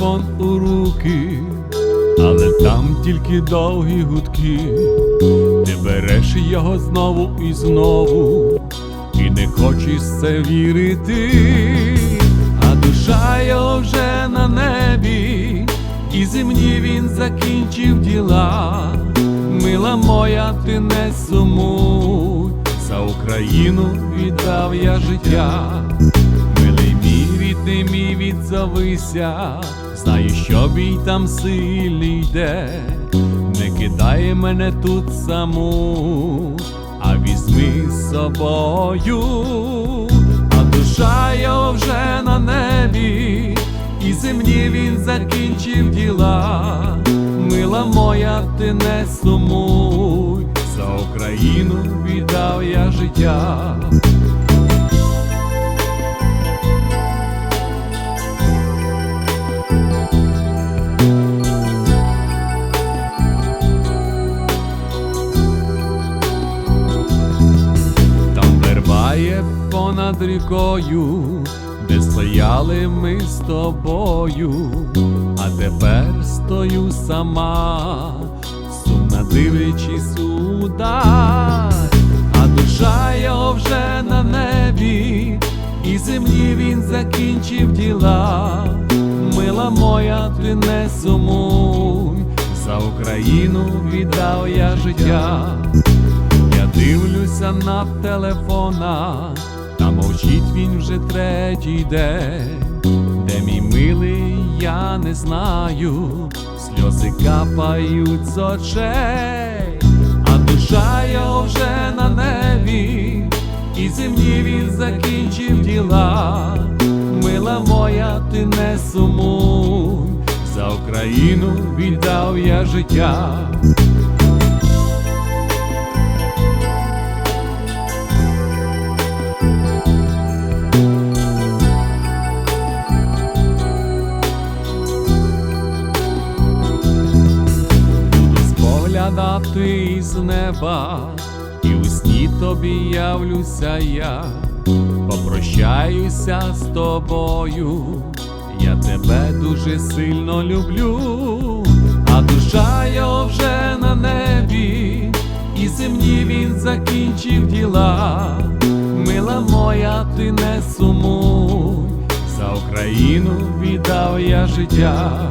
телефон у руки, але там тільки довгі гудки, ти береш його знову і знову, і не хочеш це вірити, а душа його вже на небі, і земні він закінчив діла. Мила моя, ти не сумуй, за Україну віддав я життя. Мій відзовися, знаю, що бій там сильний йде, не кидай мене тут саму, а візьми з собою, а душа його вже на небі, і земні він закінчив діла. Мила моя, ти не сумуй, за Україну віддав я життя. Вербає понад рікою, де стояли ми з тобою, а тепер стою сама, сумна дивлячись удар, а душа його вже на небі, і землі він закінчив діла. Мила моя, ти не сумуй, за Україну віддав я життя. Дивлюся на телефона, та мовчить він вже третій день, де мій милий, я не знаю, сльози капають з очей, а душа його вже на небі, і землі він закінчив діла. Мила моя, ти не сумуй, за Україну віддав я життя. Споглядати із неба, і у сні тобі явлюся я, попрощаюся з тобою, я тебе дуже сильно люблю, а душа його вже на небі, і земні він закінчив діла. Мила моя, ти не сумуй, за Україну віддав я життя.